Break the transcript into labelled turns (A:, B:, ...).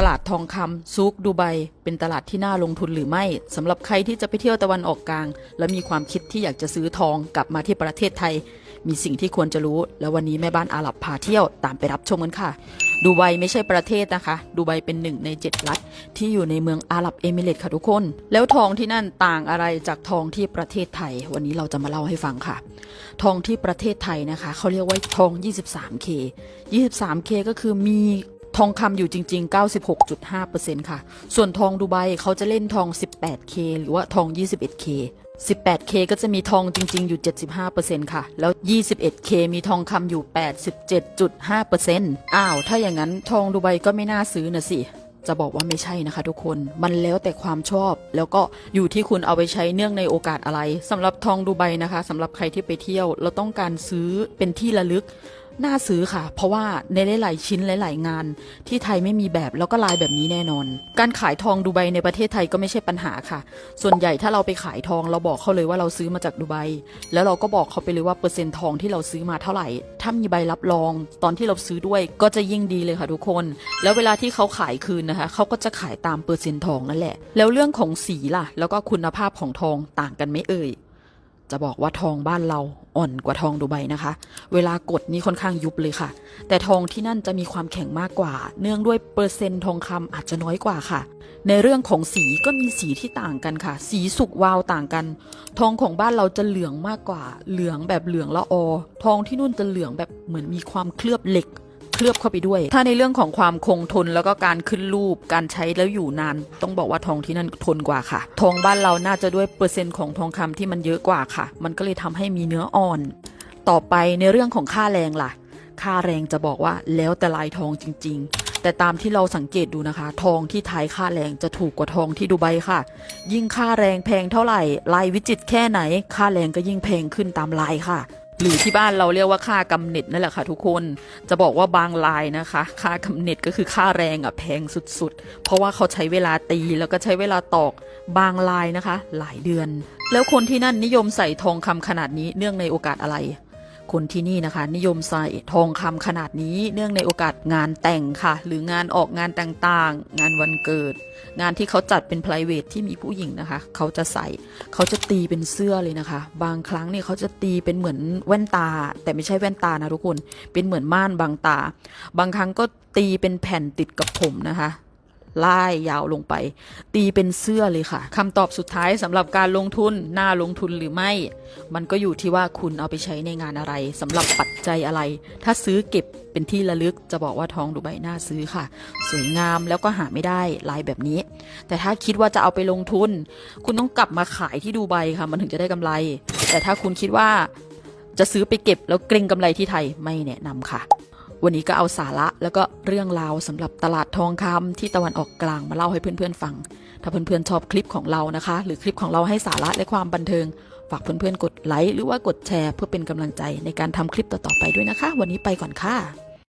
A: ตลาดทองคำซุกดูไบเป็นตลาดที่น่าลงทุนหรือไม่สำหรับใครที่จะไปเที่ยวตะวันออกกลาง และมีความคิดที่อยากจะซื้อทองกลับมาที่ประเทศไทย มีสิ่งที่ควรจะรู้ แล้ววันนี้แม่บ้านอาหรับพาเที่ยวตามไปรับชมกันค่ะ ดูไบไม่ใช่ประเทศนะคะ ดูไบเป็นหนึ่งในเจ็ดรัฐที่อยู่ในเมืองอาหรับเอมิเรต์ค่ะทุกคน แล้วทองที่นั่นต่างอะไรจากทองที่ประเทศไทย วันนี้เราจะมาเล่าให้ฟังค่ะ ทองที่ประเทศไทยนะคะเขาเรียกว่าทอง 23K 23K ก็คือมี ทองคำอยู่จริง ๆ 96.5%ค่ะ ส่วนทองดูไบเขาจะเล่นทอง 18K หรือว่าทอง 21K 18K ก็จะมีทองจริง ๆ อยู่ 75%ค่ะ แล้ว 21K มีทองคำอยู่ 87.5%อ้าว ถ้าอย่างนั้นทองดูไบก็ไม่น่าซื้อนะสิ จะบอกว่าไม่ใช่นะคะทุกคน มันแล้วแต่ความชอบ แล้วก็อยู่ที่คุณเอาไปใช้เนื่องในโอกาสอะไรสำหรับทองดูไบนะคะสำหรับใครที่ไปเที่ยว เราต้องการซื้อเป็นที่ระลึก น่าซื้อค่ะ เพราะว่าในหลายๆชิ้นหลาย ๆ งาน ที่ไทยไม่มีแบบแล้วก็ลายแบบนี้แน่นอน การขายทองดูไบในประเทศไทยก็ไม่ใช่ปัญหาค่ะ ส่วนใหญ่ถ้าเราไปขายทองเราบอกเขาเลยว่าเราซื้อมาจากดูไบแล้วเราก็บอกเขาไปเลยว่าเปอร์เซ็นต์ทองที่เราซื้อมาเท่าไหร่ถ้ามีใบรับรอง ตอนที่เราซื้อด้วยก็จะยิ่งดีเลยค่ะทุกคน แล้วเวลาที่เขาขายคืนนะคะเขาก็จะขายตามเปอร์เซ็นต์ทองนั่นแหละ แล้วเรื่องของสีล่ะ แล้วก็คุณภาพของทองต่างกันไหมเอ่ยจะบอกว่าทองบ้านเรา อ่อนกว่าทองดูไบนะคะ เวลากดนี่ค่อนข้างยุบเลยค่ะ แต่ทองที่นั่นจะมีความแข็งมากกว่า เนื่องด้วยเปอร์เซ็นต์ทองคำอาจจะน้อยกว่าค่ะ ในเรื่องของสีก็มีสีที่ต่างกันค่ะ สีสุกวาวต่างกัน ทองของบ้านเราจะเหลืองมากกว่า เหลืองแบบเหลืองละออ ทองที่นู่นจะเหลืองแบบเหมือนมีความเคลือบเหล็ก เคลือบเข้าไปด้วย ถ้าในเรื่องของความคงทนแล้วก็การขึ้นรูปการใช้แล้วอยู่นาน ต้องบอกว่าทองที่นั่นทนกว่าค่ะ ทองบ้านเราน่าจะด้วยเปอร์เซ็นต์ของทองคำที่มันเยอะกว่าค่ะ มันก็เลยทำให้มีเนื้ออ่อน ต่อไปในเรื่องของค่าแรงล่ะ ค่าแรงจะบอกว่าแล้วแต่ลายทองจริง ๆแต่ตามที่เราสังเกตดูนะคะ ทองที่ไทยค่าแรงจะถูกกว่าทองที่ดูไบค่ะ ยิ่งค่าแรงแพงเท่าไหร่ลายวิจิตรแค่ไหน ค่าแรงก็ยิ่งแพงขึ้นตามลายค่ะ หรือที่บ้านเราเรียกว่าค่ากำเนิดนั่นแหละค่ะทุกคนจะบอกว่าบางลายนะคะ ค่ากำเนิดก็คือค่าแรงอะแพงสุดๆ เพราะว่าเขาใช้เวลาตีแล้วก็ใช้เวลาตอกบางลายนะคะ หลายเดือน แล้วคนที่นั่นนิยมใส่ทองคำขนาดนี้เนื่องในโอกาสอะไร คนที่นี่นะคะ นิยมใส่ทองคำขนาดนี้ เนื่องในโอกาสงานแต่งค่ะ หรืองานออกงานต่างๆ งานวันเกิด งานที่เขาจัดเป็น p r i v a t ที่มีผู้หญิงนะคะ เขาจะใส่เขาจะตีเป็นเสื้อเลยนะคะ บางครั้งเนี่ยเขาจะตีเป็นเหมือนแว่นตา แต่ไม่ใช่แว่นตานะทุกคนเป็นเหมือนม่านบางตา บางครั้งก็ตีเป็นแผ่นติดกับผมนะคะ ไล่ยาวลงไป ตีเป็นเสื้อเลยค่ะคำตอบสุดท้ายสำหรับการลงทุนน่าลงทุนหรือไม่ มันก็อยู่ที่ว่าคุณเอาไปใช้ในงานอะไรสำหรับปัจจัยอะไร ถ้าซื้อเก็บเป็นที่ระลึกจะบอกว่าทองดูใบน่าซื้อค่ะ สวยงามแล้วก็หาไม่ได้ลายแบบนี้ แต่ถ้าคิดว่าจะเอาไปลงทุน คุณต้องกลับมาขายที่ดูไบค่ะ มันถึงจะได้กำไร แต่ถ้าคุณคิดว่าจะซื้อไปเก็บแล้วเกรงกำไรที่ไทยไม่แนะนำค่ะ วันนี้ก็เอาสาระแล้วก็เรื่องราวสำหรับตลาดทองคำที่ตะวันออกกลางมาเล่าให้เพื่อนๆฟัง ถ้าเพื่อนๆชอบคลิปของเรานะคะ หรือคลิปของเราให้สาระและความบันเทิง ฝากเพื่อนๆกดไลค์หรือว่ากดแชร์ เพื่อเป็นกำลังใจในการทำคลิปต่อๆไปด้วยนะคะ วันนี้ไปก่อนค่ะ